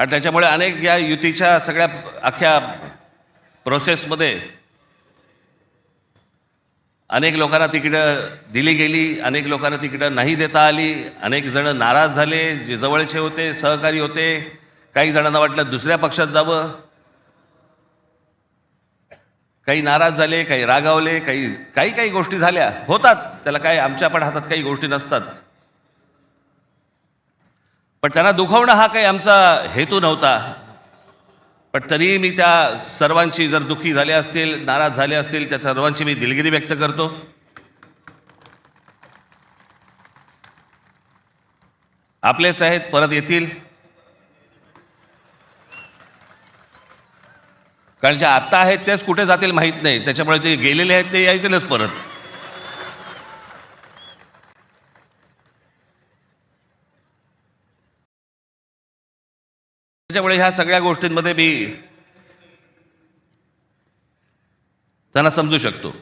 आणि त्याच्यामुळे अनेक या युतीच्या सगळ्या अख्ख्या प्रोसेसमध्ये अनेक लोकांना तिकीटं दिली गेली अनेक लोकांना तिकीटं नाही देता आली अनेक जण नाराज झाले जे जवळचे होते सहकारी होते काही जणांना वाटलं दुसऱ्या पक्षात जावं. काही नाराज झाले काही रागावले काही काही काही गोष्टी झाल्या. होतात त्याला काय आमच्या पण हातात काही गोष्टी नसतात. पण त्यांना दुखवणं हा काही आमचा हेतू नव्हता. पण तरी मी त्या सर्वांची जर दुःखी झाले असतील नाराज झाले असतील त्या सर्वांची मी दिलगिरी व्यक्त करतो. आपलेच आहेत परत येतील. कारण जे आत्ता आहेत तेच कुठे जातील माहीत नाही. त्याच्यामुळे ते गेलेले आहेत ते येतीलच परत. त्याच्यामुळे ह्या सगळ्या गोष्टींमध्ये मी त्यांना समजू शकतो.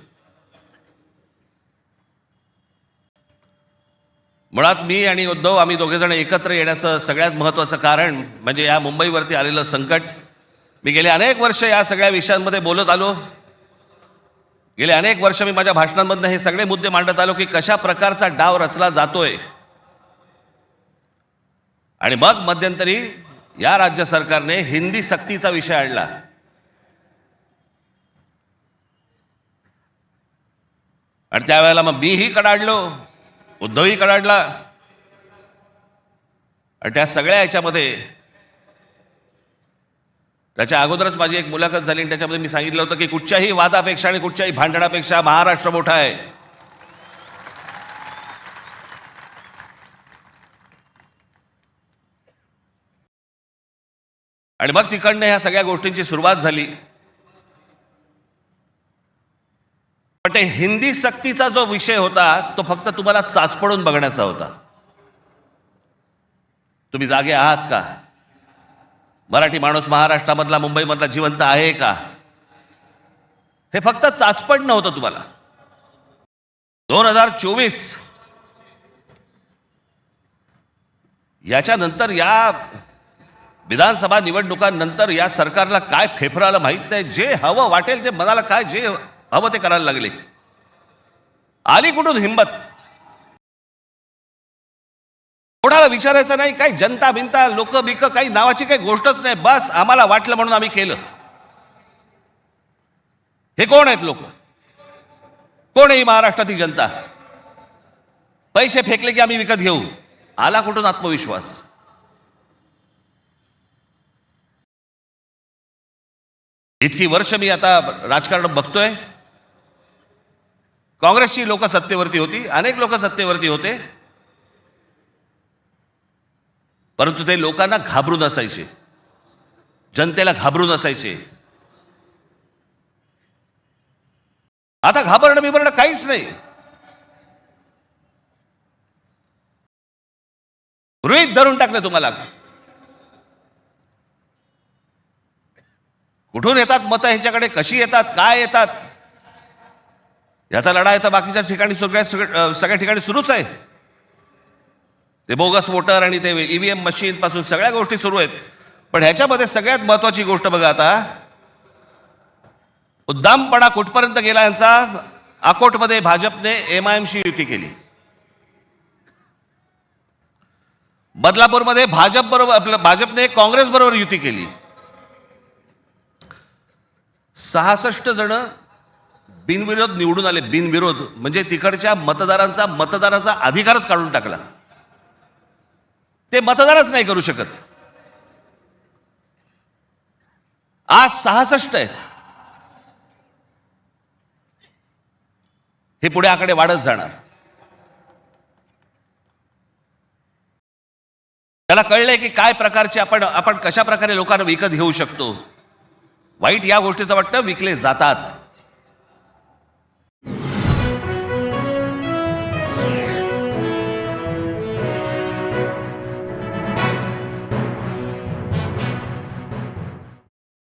मुळात मी आणि उद्धव आम्ही दोघेजण एकत्र येण्याचं सगळ्यात महत्त्वाचं कारण म्हणजे या मुंबईवरती आलेलं संकट. मी गेले अनेक वर्ष या सगळ्या विषयांमध्ये बोलत आलो. गेले अनेक वर्ष मी माझ्या भाषणांमधनं हे सगळे मुद्दे मांडत आलो की कशा प्रकारचा डाव रचला जातोय. आणि मग मध्यंतरी या राज्य सरकारने हिंदी सक्तीचा विषय आणला. आणि त्यावेळेला मग मीही कडाडलो उद्धवही कडाडला. आणि त्या सगळ्या याच्यामध्ये त्याच्या अगोदरच माझी एक मुलाखत झाली आणि त्याच्यामध्ये मी सांगितलं होतं की कुठच्याही वादापेक्षा आणि कुठच्याही भांडणापेक्षा महाराष्ट्र मोठा आहे. आणि मग तिकडनं ह्या सगळ्या गोष्टींची सुरुवात झाली. पण ते हिंदी सक्तीचा जो विषय होता तो फक्त तुम्हाला चाचपडून बघण्याचा होता. तुम्ही जागे आहात का? मराठी माणूस महाराष्ट्रामधला मुंबईमधला जिवंत आहे का? हे फक्त चाचपडणं होतं तुम्हाला. दोन हजार चोवीस. याच्यानंतर या विधानसभा निवडणुकांनंतर या सरकारला काय फेफराला माहीत नाही. जे हवं वाटेल ते मनाला काय जे हवं ते करायला लागले. आली कुठून हिंमत? कोणाला विचारायचं नाही काही जनता बिनता लोक बिक काही नावाची काही गोष्टच नाही. बस आम्हाला वाटलं म्हणून आम्ही केलं. हे कोण आहेत लोक? कोण आहे महाराष्ट्रातील जनता? पैसे फेकले की आम्ही विकत घेऊ. आला कुठून आत्मविश्वास? इतकी वर्ष मी आता राजकारण बघतोय. काँग्रेसची लोक सत्तेवरती होती अनेक लोक सत्तेवरती होते. परंतु ते लोकांना घाबरून असायचे जनतेला घाबरून असायचे आता घाबरणं बिबरणं काहीच नाही. गृहित धरून टाकलं तुम्हाला. कुठून येतात मतं ह्यांच्याकडे? कशी येतात? काय येतात? याचा लढा तर बाकीच्या ठिकाणी सगळ्या सगळ्या सगळ्या ठिकाणी सुरूच आहे. ते बोगस वोटर आणि ते ईव्हीएम मशीन पासून सगळ्या गोष्टी सुरू आहेत. पण ह्याच्यामध्ये सगळ्यात महत्वाची गोष्ट बघा आता. उद्दामपणा कुठपर्यंत गेला यांचा? अकोटमध्ये भाजपने एम आय एमशी युती केली. बदलापूरमध्ये भाजप बरोबर आपलं भाजपने काँग्रेस बरोबर युती केली. सहासष्ट जण बिनविरोध निवडून आले. बिनविरोध. म्हणजे तिकडच्या मतदारांचा मतदाराचा अधिकारच काढून टाकला. ते मतदानच नाही करू शकत. आज सहासष्ट आहेत. हे पुढे आकडे वाढत जाणार. त्याला कळलंय की काय प्रकारचे आपण आपण कशा प्रकारे लोकांना विकत घेऊ शकतो. वाईट या गोष्टीचं वाटतं विकले जातात.